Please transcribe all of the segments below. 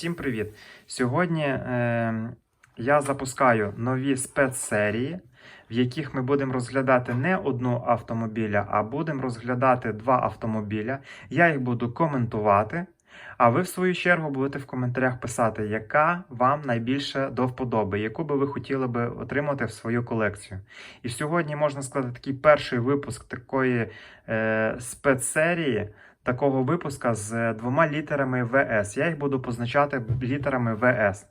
Всім привіт! Сьогодні е, я запускаю нові спецсерії, в яких ми будемо розглядати не одну автомобіля, а будемо розглядати два автомобіля. Я їх буду коментувати. А ви, в свою чергу, будете в коментарях писати, яка вам найбільше до вподоби, яку би ви хотіли би отримати в свою колекцію. І сьогодні можна сказати такий перший випуск такої е, спецсерії такого випуска з двома літерами ВС. Я їх буду позначати літерами ВС.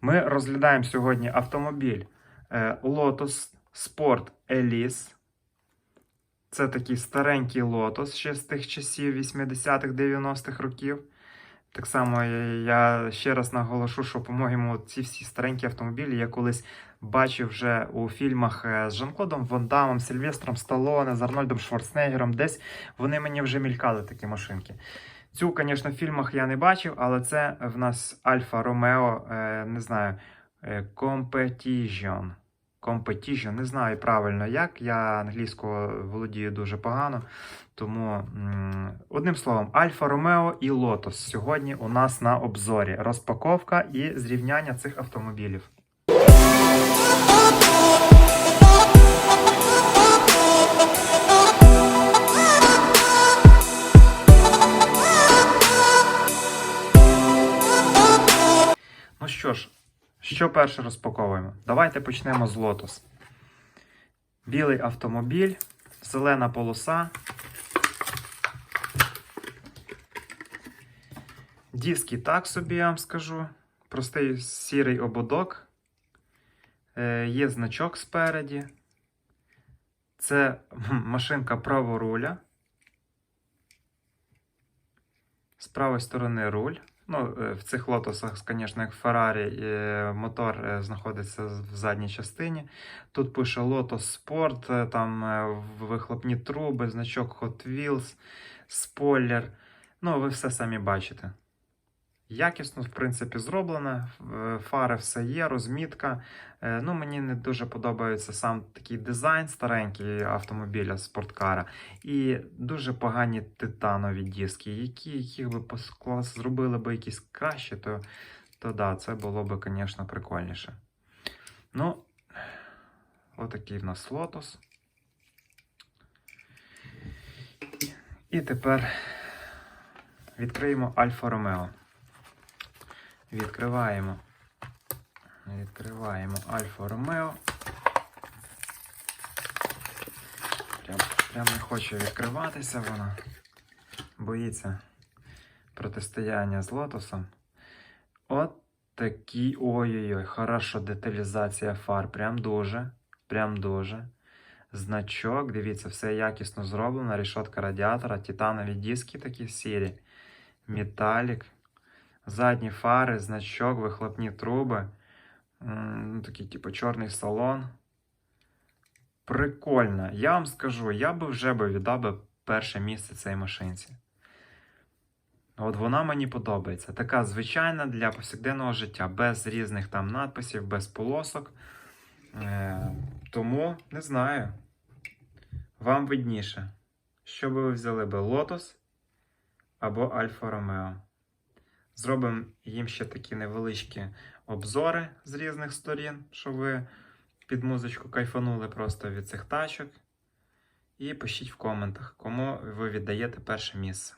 Ми розглядаємо сьогодні автомобіль е, Lotus Sport Elise. Це такий старенький Lotus ще з тих часів 80-х, 90-х років. Так само е, я ще раз наголошу, що, по-моєму, ці всі старенькі автомобілі я колись бачив вже у фільмах е, з Жан-Клодом Ван Дамом, Сильвестром Сталоне, з Арнольдом Шварценеггером. Десь вони мені вже мількали такі машинки. Цю, звісно, в фільмах я не бачив, але це в нас Альфа Ромео, е, не знаю, Competition. Competition, не знаю правильно як. Я англійською володію дуже погано. Тому, одним словом, Альфа Ромео і Лотос сьогодні у нас на обзорі. Розпаковка і зрівняння цих автомобілів. Ну що ж, що перше розпаковуємо? Давайте почнемо з Lotus. Білий автомобіль, зелена полоса. Диски так собі, я вам скажу. Простий сірий ободок. Е, є значок спереді. Це машинка праворуля. З правої сторони руль. Ну, е, в цих лотосах, звісно, як Ferrari, е, мотор е, знаходиться в задній частині. Тут пише Lotus Sport, там вихлопні труби, значок Hot Wheels, спойлер. Ну, ви все самі бачите. Якісно, в принципі, зроблено. Е, Фари все є, розмітка. Е, Ну, мені не дуже подобається сам такий дизайн старенький автомобіля спорткара. І дуже погані титанові диски, які яких би поскла- зробили би якісь краще, то, то да, це було би, звісно, прикольніше. Ну, отакий в нас лотос. І тепер відкриємо Альфа Ромео. Відкриваємо. Відкриваємо Альфа Ромео. Прям, прям не хоче відкриватися вона. Боїться протистояння з лотосом. От такі. Ой-ой-ой, хороша деталізація фар. Прям дуже. Прям дуже. Значок, дивіться, все якісно зроблено. Рішотка радіатора, титанові диски такі сірі. Металік. Задні фари, значок, вихлопні труби. Ну, такий, типу, чорний салон. Прикольно. Я вам скажу, я би вже би віддав би перше місце цій машинці. От вона мені подобається. Така звичайна для повсякденного життя, без різних там надписів, без полосок. Е, тому не знаю. Вам видніше. Що би ви взяли би Lotus або Альфа Ромео? Зробимо їм ще такі невеличкі обзори з різних сторін, щоб ви під музичку кайфанули просто від цих тачок. І пишіть в коментах, кому ви віддаєте перше місце.